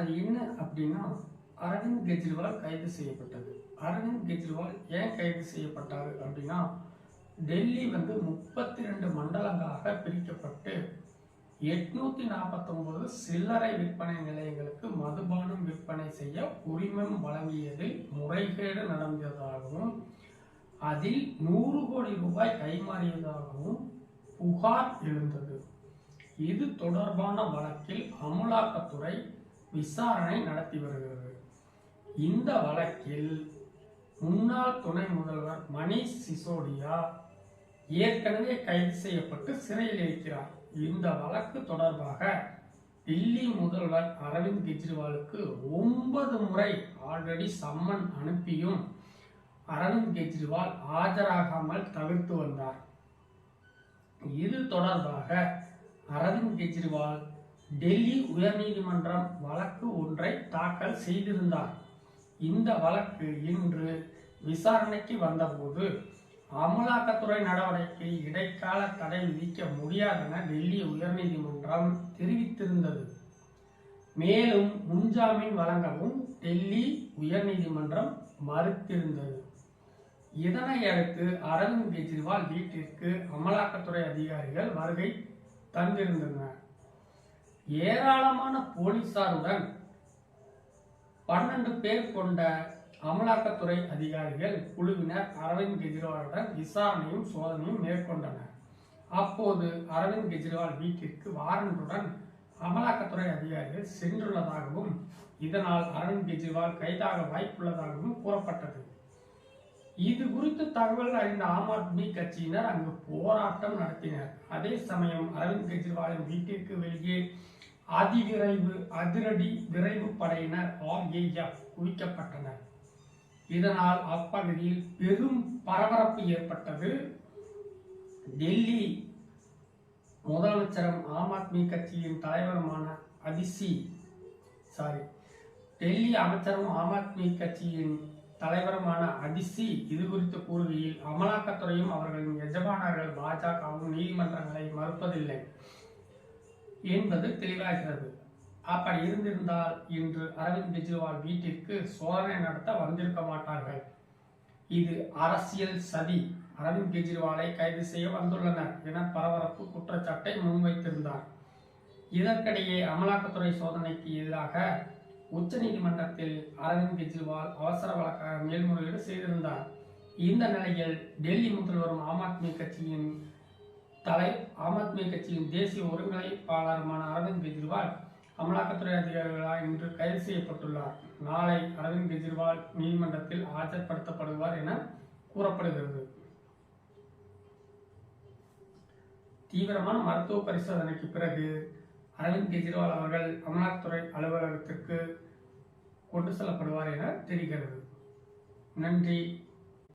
அது என்ன அப்படின்னா அரவிந்த் கெஜ்ரிவால் கைது செய்யப்பட்டது. அரவிந்த் கெஜ்ரிவால் ஏன் கைது செய்யப்பட்டார் அப்படின்னா டெல்லி வந்து முப்பத்தி ரெண்டு மண்டலங்களாக பிரிக்கப்பட்டு எட்நூத்தி நாற்பத்தொன்பது சில்லறை விற்பனை நிலையங்களுக்கு மதுபானம் விற்பனை செய்ய உரிமம் வழங்கியதில் முறைகேடு நடந்ததாகவும் அதில் நூறு கோடி ரூபாய் கைமாறியதாகவும் புகார் எழுந்தது. இது தொடர்பான வழக்கில் அமலாக்கத்துறை விசாரணை நடத்தி வருகிறது. இந்த வழக்கில் முன்னாள் துணை முதல்வர் மணீஷ் சிசோடியா ஏற்கனவே கைது செய்யப்பட்டு சிறையில் இருக்கிறார். இந்த வழக்கு தொடர்பாக தில்லி முதல்வர் அரவிந்த் கெஜ்ரிவாலுக்கு ஒன்பது முறை ஆல்ரெடி சம்மன் அனுப்பியும் அரவிந்த் கெஜ்ரிவால் ஆஜராகாமல் தவிர்த்து வந்தார். இது தொடர்பாக அரவிந்த் கெஜ்ரிவால் டெல்லி உயர்நீதிமன்றம் வழக்கு ஒன்றை தாக்கல் செய்திருந்தார். இந்த வழக்கு இன்று விசாரணைக்கு வந்தபோது அமலாக்கத்துறை நடவடிக்கை இடைக்கால தடை விதிக்க முடியாதென டெல்லி உயர்நீதிமன்றம் தெரிவித்திருந்தது. மேலும் முன்ஜாமீன் வழங்கவும் டெல்லி உயர்நீதிமன்றம் மறுத்திருந்தது. இதனை அடுத்து அரவிந்த் கெஜ்ரிவால் வீட்டிற்கு அமலாக்கத்துறை அதிகாரிகள் வருகை தந்திருந்தனர். ஏராளமான போலீசாருடன் பன்னெண்டு பேர் கொண்ட அமலாக்கத்துறை அதிகாரிகள் குழுவினர் அரவிந்த் கெஜ்ரிவாலுடன் விசாரணையும் சோதனையும் மேற்கொண்டனர். அப்போது அரவிந்த் கெஜ்ரிவால் வீட்டிற்கு வாரண்டுடன் அமலாக்கத்துறை அதிகாரிகள் சென்றுள்ளதாகவும் இதனால் அரவிந்த் கெஜ்ரிவால் கைதாக வாய்ப்புள்ளதாகவும் கூறப்பட்டது. இது குறித்து தகவல் அறிந்த ஆம் ஆத்மி கட்சியினர் அங்கு போராட்டம் நடத்தினர். அதே சமயம் அரவிந்த் கெஜ்ரிவாலின் வீட்டிற்கு வெளியே அதிவிரைவு அதிரடி விரைவு படையினர் ஆர்ஏஎஃப் குவிக்கப்பட்டனர். இதனால் அப்பகுதியில் பெரும் பரபரப்பு ஏற்பட்டது. டெல்லி முதலமைச்சரும் ஆம் ஆத்மி கட்சியின் தலைவருமான அதிசி சாரி டெல்லி அமைச்சரும் ஆம் ஆத்மி கட்சியின் தலைவருமான அதிசி இது குறித்து கூறுகையில் அமலாக்கத்துறையும் அவர்களின் எஜமானர்கள் பாஜகவும் நீதிமன்றங்களை மறுப்பதில்லை என்பது தெளிவாகிறது. அப்படி இருந்திருந்தால் இன்று அரவிந்த் கெஜ்ரிவால் வீட்டிற்கு சோதனை நடத்த வந்திருக்க மாட்டார்கள். இது அரசியல் சதி. அரவிந்த் கெஜ்ரிவாலை கைது செய்ய வந்துள்ளனர் என பரபரப்பு குற்றச்சாட்டை முன்வைத்திருந்தார். இதற்கிடையே அமலாக்கத்துறை சோதனைக்கு எதிராக உச்சநீதிமன்றத்தில் அரவிந்த் கெஜ்ரிவால் அவசர வழக்காக மேல்முறையீடு செய்திருந்தார். இந்த நிலையில் டெல்லி முதல்வரும் ஆம் ஆத்மி கட்சியின் தலை ஆம் ஆத்மி கட்சியின் தேசிய ஒருங்கிணைப்பாளருமான அரவிந்த் கெஜ்ரிவால் அமலாக்கத்துறை அதிகாரிகளால் இன்று கைது செய்யப்பட்டுள்ளார். நாளை அரவிந்த் கெஜ்ரிவால் நீதிமன்றத்தில் ஆஜர்படுத்தப்படுவார் என கூறப்படுகிறது. தீவிரமான மருத்துவ பரிசோதனைக்கு பிறகு அரவிந்த் கெஜ்ரிவால் அவர்கள் அமலாக்கத்துறை அலுவலகத்திற்கு கொண்டு செல்லப்படுவார் என தெரிகிறது. நன்றி.